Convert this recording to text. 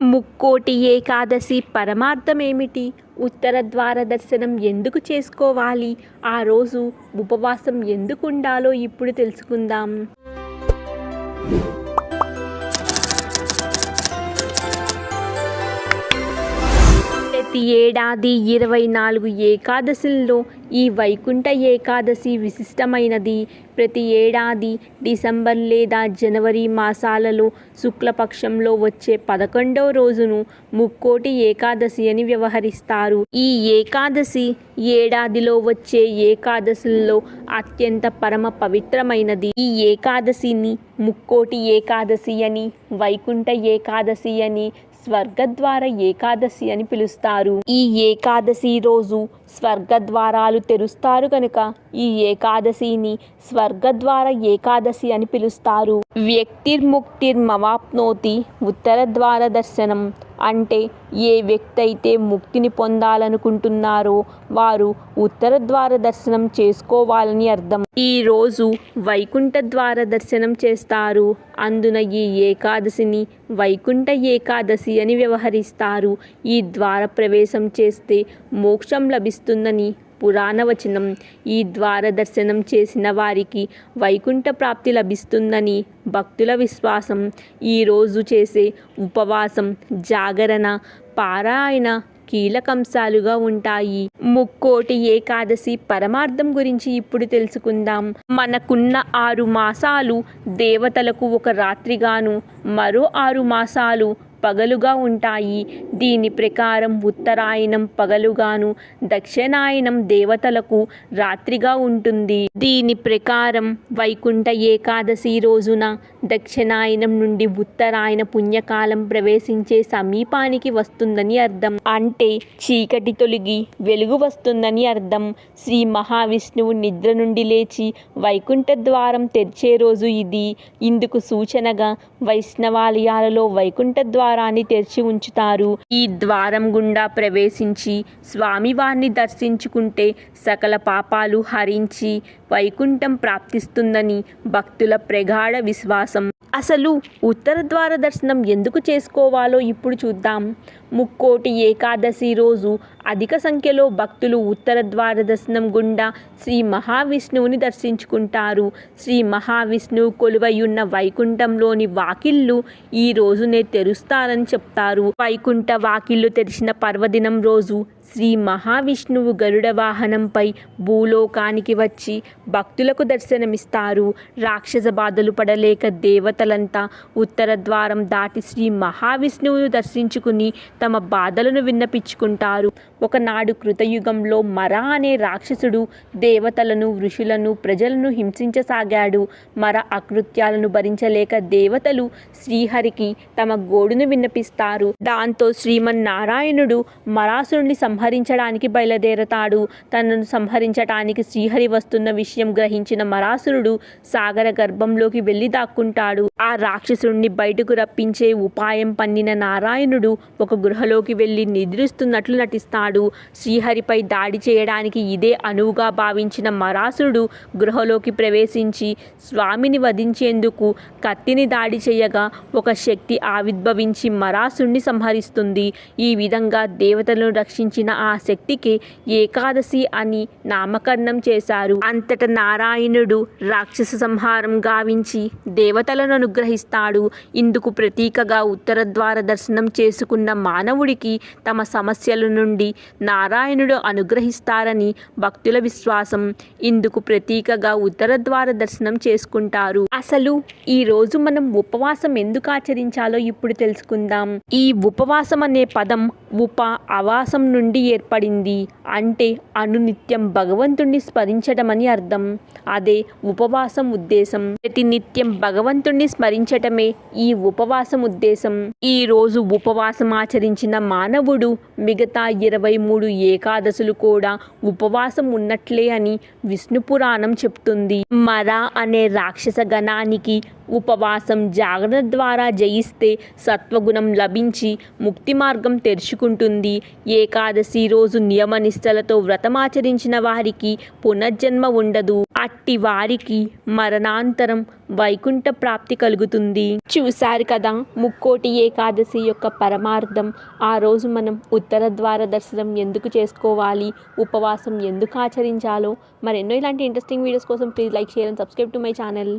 ముక్కోటి ఏకాదశి పరమార్థమేమిటి? ఉత్తర ద్వార దర్శనం ఎందుకు చేసుకోవాలి? ఆ రోజు ఉపవాసం ఎందుకు ఉండాలో ఇప్పుడు తెలుసుకుందాం. ప్రతి ఏడాది ఇరవై నాలుగు ఏకాదశుల్లో ఈ వైకుంఠ ఏకాదశి విశిష్టమైనది. ప్రతి ఏడాది డిసెంబర్ లేదా జనవరి మాసాలలో శుక్లపక్షంలో వచ్చే పదకొండవ రోజును ముక్కోటి ఏకాదశి అని వ్యవహరిస్తారు. ఈ ఏకాదశి ఏడాదిలో వచ్చే ఏకాదశుల్లో అత్యంత పరమ పవిత్రమైనది. ఈ ఏకాదశిని ముక్కోటి ఏకాదశి అని వైకుంఠ ఏకాదశి అని స్వర్గద్వార ఏకాదశి అని పిలుస్తారు. ఈ ఏకాదశి రోజు స్వర్గద్వారాలు తెరుస్తారు కనుక ఈ ఏకాదశిని స్వర్గద్వార ఏకాదశి అని పిలుస్తారు. వ్యక్తిర్ముక్తిర్మవాప్నోతి ఉత్తర ద్వార దర్శనం. అంటే ఏ వ్యక్తి అయితే ముక్తిని పొందాలనుకుంటున్నారో వారు ఉత్తర ద్వార దర్శనం చేసుకోవాలని అర్థం. ఈ రోజు వైకుంఠ ద్వార దర్శనం చేస్తారు. అందున ఈ ఏకాదశిని వైకుంఠ ఏకాదశి అని వ్యవహరిస్తారు. ఈ ద్వార ప్రవేశం చేస్తే మోక్షం లభిస్తుందని పురాణవచనం. ఈ ద్వార దర్శనం చేసిన వారికి వైకుంఠ ప్రాప్తి లభిస్తుందని భక్తుల విశ్వాసం. ఈరోజు చేసే ఉపవాసం జాగరణ పారాయణ కీలకంశాలుగా ఉంటాయి. ముక్కోటి ఏకాదశి పరమార్థం గురించి ఇప్పుడు తెలుసుకుందాం. మనకున్న ఆరు మాసాలు దేవతలకు ఒక రాత్రిగాను మరో ఆరు మాసాలు పగలుగా ఉంటాయి. దీని ప్రకారం ఉత్తరాయణం పగలుగాను దక్షిణాయనం దేవతలకు రాత్రిగా ఉంటుంది. దీని ప్రకారం వైకుంఠ ఏకాదశి రోజున దక్షిణాయనం నుండి ఉత్తరాయణ పుణ్యకాలం ప్రవేశించే సమీపానికి వస్తుందని అర్థం. అంటే చీకటి తొలగి వెలుగు వస్తుందని అర్థం. శ్రీ మహావిష్ణువు నిద్ర నుండి లేచి వైకుంఠ ద్వారం తెరిచే రోజు ఇది. ఇందుకు సూచనగా వైష్ణవాలయాలలో వైకుంఠ ద్వారం ద్వారాన్ని తెరిచి ఉంచుతారు. ఈ ద్వారం గుండా ప్రవేశించి స్వామివారిని దర్శించుకుంటే సకల పాపాలు హరించి వైకుంఠం ప్రాప్తిస్తుందని భక్తుల ప్రగాఢ విశ్వాసం. అసలు ఉత్తర ద్వార దర్శనం ఎందుకు చేసుకోవాలో ఇప్పుడు చూద్దాం. ముక్కోటి ఏకాదశి రోజు అధిక సంఖ్యలో భక్తులు ఉత్తర ద్వార దర్శనం గుండా శ్రీ మహావిష్ణువుని దర్శించుకుంటారు. శ్రీ మహావిష్ణువు కొలువయున్న వైకుంఠంలోని వాకిళ్ళు ఈ రోజునే తెరుస్తారని చెప్తారు. వైకుంఠ వాకిళ్ళు తెరిచిన పర్వదినం రోజు శ్రీ మహావిష్ణువు గరుడ వాహనంపై భూలోకానికి వచ్చి భక్తులకు దర్శనమిస్తారు. రాక్షస బాధలు పడలేక దేవతలంతా ఉత్తర ద్వారం దాటి శ్రీ మహావిష్ణువును దర్శించుకుని తమ బాధలను విన్నపించుకుంటారు. ఒకనాడు కృతయుగంలో మర అనే రాక్షసుడు దేవతలను ఋషులను ప్రజలను హింసించసాగాడు. మర అకృత్యాలను భరించలేక దేవతలు శ్రీహరికి తమ గోడును విన్నపిస్తారు. దాంతో శ్రీమన్నారాయణుడు మరాసురుణ్ణి సంహరించడానికి బయలుదేరతాడు. తనను సంహరించటానికి శ్రీహరి వస్తున్న విషయం గ్రహించిన మరాసురుడు సాగర గర్భంలోకి వెళ్ళి దాక్కుంటాడు. ఆ రాక్షసుడిని బయటకు రప్పించే ఉపాయం పన్నిన నారాయణుడు ఒక గృహలోకి వెళ్ళి నిద్రిస్తున్నట్లు నటిస్తాడు. శ్రీహరిపై దాడి చేయడానికి ఇదే అనువుగా భావించిన మరాసురుడు గృహలోకి ప్రవేశించి స్వామిని వధించేందుకు కత్తిని దాడి చేయగా ఒక శక్తి ఆవిర్భవించి మరాసుడిని సంహరిస్తుంది. ఈ విధంగా దేవతలను రక్షించిన ఆ శక్తికి ఏకాదశి అని నామకరణం చేశారు. అంతట నారాయణుడు రాక్షస సంహారం గావించి దేవతలను అనుగ్రహిస్తాడు. ఇందుకు ప్రతీకగా ఉత్తర ద్వార దర్శనం చేసుకున్న మానవుడికి తమ సమస్యల నుండి నారాయణుడు అనుగ్రహిస్తారని భక్తుల విశ్వాసం. ఇందుకు ప్రతీకగా ఉత్తర ద్వార దర్శనం చేసుకుంటారు. అసలు ఈ రోజు మనం ఉపవాసం ఎందుకు ఆచరించాలో ఇప్పుడు తెలుసుకుందాం. ఈ ఉపవాసం అనే పదం ఉప అవాసం నుండి ఏర్పడింది. అంటే అనునిత్యం భగవంతుణ్ణి స్మరించటమని అని అర్థం. అదే ఉపవాసం ఉద్దేశం. ప్రతి నిత్యం భగవంతుణ్ణి స్మరించటమే ఈ ఉపవాసం ఉద్దేశం. ఈ రోజు ఉపవాసం ఆచరించిన మానవుడు మిగతా ఇరవై మూడు ఏకాదశులు కూడా ఉపవాసం ఉన్నట్లే అని విష్ణు పురాణం చెప్తుంది. మరా అనే రాక్షస గణానికి ఉపవాసం జాగ్రత్త ద్వారా జయిస్తే సత్వగుణం లభించి ముక్తి మార్గం తెరుచుకుంటుంది. ఏకాదశి రోజు నియమనిష్టలతో వ్రతమాచరించిన వారికి పునర్జన్మ ఉండదు. అట్టి వారికి మరణాంతరం వైకుంఠ ప్రాప్తి కలుగుతుంది. చూశారు కదా ముక్కోటి ఏకాదశి యొక్క పరమార్థం. ఆ రోజు మనం ఉత్తర ద్వార దర్శనం ఎందుకు చేసుకోవాలి? ఉపవాసం ఎందుకు ఆచరించాలో? మరెన్నో ఇలాంటి ఇంట్రెస్టింగ్ వీడియోస్ కోసం please like share and subscribe to my channel